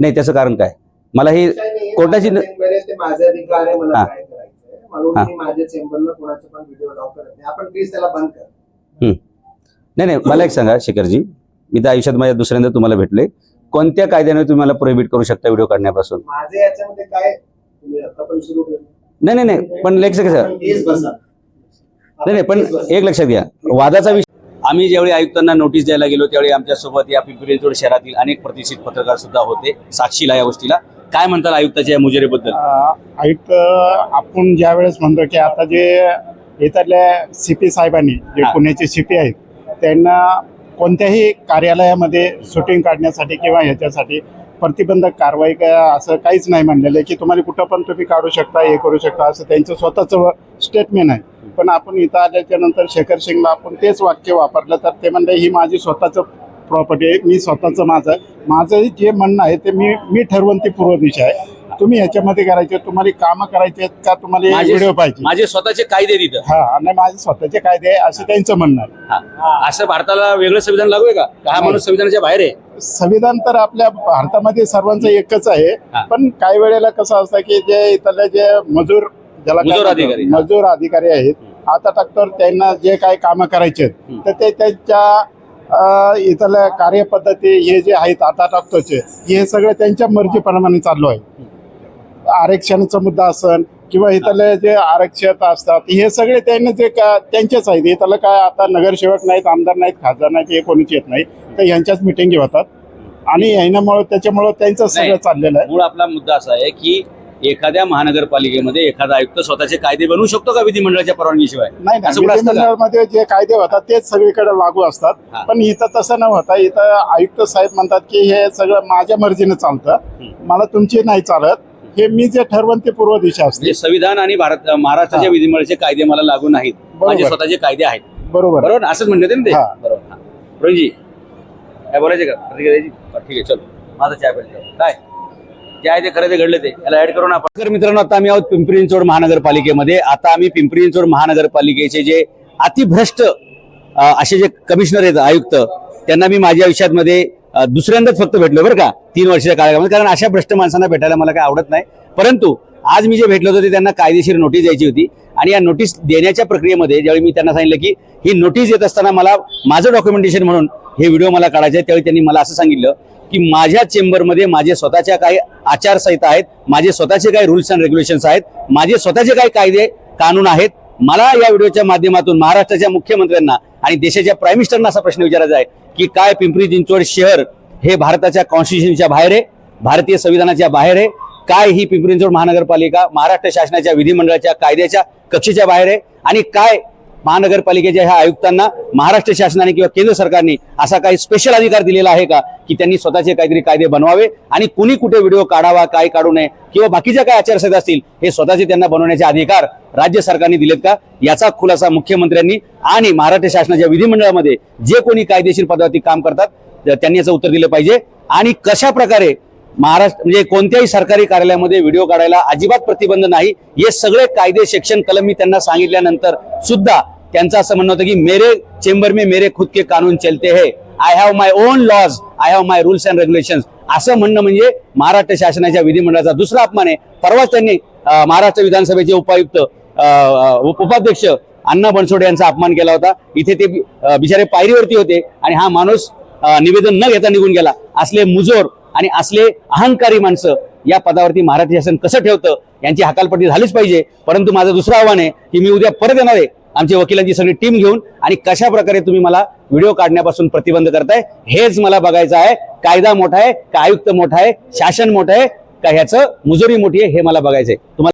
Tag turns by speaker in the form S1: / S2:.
S1: नाही त्याचं कारण काय? मला ही कोर्टाची न-
S2: चेंबर आहे ते माझे अधिकार आहे मला. काय करायचंय? म्हणून. मी माझ्या चेंबरला कोणाचे पण व्हिडिओ लाव करत नाही. आपण प्लीज त्याला बंद कर.
S1: नाही नाही मला एक सांगा शेखरजी. मी तर आयुष्यात माझ्या दुसऱ्यांदा तुम्हाला भेटले कोणत्या कायद्याने तुम्ही मला प्रोहिबिट करू शकता व्हिडिओ काढण्यापासून?
S2: माझे याच्यामध्ये काय?
S1: नाही नाही नाही पण लेख कसं नाही नाही पण. एक लक्षात घ्या. वादाचा विषय आम्ही ज्यावेळी आयुक्तांना नोटीस द्यायला गेलो त्यावेळी आमच्यासोबत या पिंपरी चिंचवड शहरातील अनेक प्रतिष्ठित पत्रकार सुद्धा होते साक्षीला या गोष्टीला. काय म्हणतात आयुक्ताच्या या मुजरेबद्दल?
S3: आयुक्त आपण ज्या वेळेस म्हणतो की आता जे इथल्या सी पी साहेबांनी जे. पुण्याचे सी पी आहेत त्यांना कोणत्याही कार्यालयामध्ये शूटिंग काढण्यासाठी किंवा ह्याच्यासाठी प्रतिबंधक कारवाई काय असं काहीच नाही म्हणलेलं आहे की तुम्हाला कुठं पण तुम्ही काढू शकता हे करू शकता असं त्यांचं स्वतःचं स्टेटमेंट आहे. पण आपण इथं आल्याच्यानंतर शेखर सिंगला आपण तेच वाक्य वापरलं तर ते म्हणले ही माझी स्वतःचं प्रॉपर्टी आहे मी स्वतःचं माझं माझं जे म्हणणं आहे ते मी मी ठरवून ती पूर्व दिशा आहे. तुम्ही ह्याच्यामध्ये करायचे तुम्हाला कामं करायचे आहेत का तुम्हाला
S1: माझे
S3: व्हिडिओ पाहिजे?
S1: माझे स्वतःचे कायदे तिथं
S3: हा आणि माझे स्वतःचे कायदे आहे असं त्यांचं म्हणणं आहे.
S1: हा. असं भारताला वेगळं संविधान लागू आहे का? का हा माणूस संविधानाच्या बाहेर आहे?
S3: संविधान तर आपल्या भारतामध्ये सर्वांचं एकच
S1: हा.
S3: आहे पण काही वेळेला कसं असतं की जे इथले जे मजूर ज्याला
S1: मजूर अधिकारी.
S3: मजूर अधिकारी आहेत. आता टाकतर त्यांना जे काही कामं करायचे आहेत. तर ते त्यांच्या अं, इथल्या कार्यपद्धती हे जे आहेत आता टाकतोचे हे सगळं त्यांच्या मर्जीप्रमाणे चालू आहे. आरक्षणाचा मुद्दा असन किंवा इथले जे आरक्षक असतात हे सगळे त्यांनी जे का त्यांचेच आहेत. इथलं काय आता नगरसेवक नाहीत आमदार नाहीत खासदार नाहीत हे कोणीच येत नाही. तर यांच्याच मिटिंगी होतात आणि ह्याच्यामुळं त्याच्यामुळं त्यांचं सगळं
S1: नाही.
S3: चाललेलं आहे.
S1: मूळ आपला मुद्दा असा आहे की एखाद्या महानगरपालिकेमध्ये एखादा आयुक्त स्वतःचे कायदे बनवू शकतो का विधिमंडळाच्या परवानगीशिवाय
S3: नाही
S1: असं
S3: नाही
S1: कुठं असतं का?
S3: विधिमंडळामध्ये जे कायदे होतात तेच सगळीकडे लागू
S1: हा.
S3: असतात पण इथं तसं न होता इथं आयुक्त साहेब म्हणतात की हे सगळं माझ्या मर्जीने चालतं. मला तुमची नाही चालत हे मी जे ठरवण ते पूर्व दिशा असते
S1: म्हणजे संविधान आणि भारत महाराष्ट्राच्या
S3: हा.
S1: विधिमंडळाचे कायदे मला लागू नाहीत. माझे स्वतःचे कायदे आहेत
S3: बरोबर
S1: बरोबर ना? असंच म्हणले होते ना ते
S3: हा.
S1: बरोबर हा. रोहितजी काय बोलायचे का प्रतिक्रिया द्यायची? ठीक आहे चलो माझा चहा प्यायचा काय जे आहे ते खरं ते घडलं ते. याला ऍड करून आपण. मित्रांनो आता आम्ही आहोत पिंपरी चिंचवड महानगरपालिकेमध्ये. आता आम्ही पिंपरी चिंचवड महानगरपालिकेचे जे अतिभ्रष्ट असे जे कमिशनर आहेत आयुक्त त्यांना मी माझ्या आयुष्यातमध्ये दुसऱ्यांदाच फक्त भेटलो बरं का तीन वर्षाच्या काळामध्ये. कारण अशा भ्रष्ट माणसांना भेटायला मला काय आवडत नाही. परंतु आज मी जे भेटलो होतो ते त्यांना कायदेशीर नोटीस द्यायची होती. आणि या नोटीस देण्याच्या प्रक्रियेमध्ये ज्यावेळी मी त्यांना सांगितलं की ही नोटीस येत असताना मला माझं डॉक्युमेंटेशन म्हणून हे व्हिडिओ मला काढायचे आहे त्यावेळी त्यांनी मला असं सांगितलं की माझ्या चेंबरमध्ये माझे स्वतःच्या काही आचारसंहिता आहेत माझे स्वतःचे काही रूल्स अँड रेग्युलेशन्स आहेत माझे स्वतःचे काही कायदे कानून आहेत. मला या व्हिडिओच्या माध्यमातून महाराष्ट्राच्या मुख्यमंत्र्यांना आणि देशाच्या प्राईम मिनिस्टरना असा प्रश्न विचारायचा आहे की काय पिंपरी चिंचवड शहर हे भारताच्या कॉन्स्टिट्युशनच्या बाहेर आहे भारतीय संविधानाच्या बाहेर आहे काय ही पिंपरी चिंचवड महानगरपालिका महाराष्ट्र शासनाच्या विधिमंडळाच्या कायद्याच्या कक्षेच्या बाहेर आहे. आणि काय महानगरपालिकेच्या ह्या आयुक्तांना महाराष्ट्र शासनाने किंवा केंद्र सरकारने असा काही स्पेशल अधिकार दिलेला आहे का? की त्यांनी स्वतःचे काहीतरी कायदे बनवावे आणि कुणी कुठे व्हिडिओ काढावा काय काढू नये किंवा बाकीच्या काय आचारसंहिता असतील हे स्वतःचे त्यांना बनवण्याचे अधिकार राज्य सरकारने दिलेत का? याचा खुलासा मुख्यमंत्र्यांनी आणि महाराष्ट्र शासनाच्या विधिमंडळामध्ये जे कोणी कायदेशीर पदावरती काम करतात त्यांनी याचं उत्तर दिलं पाहिजे. आणि कशा प्रकारे महाराष्ट्र म्हणजे कोणत्याही सरकारी कार्यालयामध्ये व्हिडिओ काढायला अजिबात प्रतिबंध नाही. हे सगळे कायदे शिक्षण कलम मी त्यांना सांगितल्यानंतर सुद्धा त्यांचं असं म्हणणं होतं की मेरे चेंबर में मेरे खुद के कानून चलते है. I have my own laws I have my rules and regulation असं म्हणणं म्हणजे महाराष्ट्र शासनाच्या विधिमंडळाचा दुसरा अपमान आहे. परवाच त्यांनी महाराष्ट्र विधानसभेचे उपायुक्त उपाध्यक्ष अण्णा बनसोडे यांचा अपमान केला होता. इथे ते बिचारे पायरीवरती होते आणि हा माणूस निवेदन न घेता निघून गेला. असले मुजोर आणि असले अहंकारी माणसं या पदावरती महाराष्ट्र शासन कसं ठेवतं यांची हकालपट्टी झालीच पाहिजे. परंतु माझं दुसरं आव्हान आहे की मी उद्या परत येणार आहे आमच्या वकिलांची सगळी टीम घेऊन आणि कशा प्रकारे तुम्ही मला व्हिडिओ काढण्यापासून प्रतिबंध करताय हेच मला बघायचं आहे. कायदा मोठा आहे का आयुक्त मोठा आहे शासन मोठं आहे का ह्याचं मुजोरी मोठी आहे हे मला बघायचंय. तुम्हाला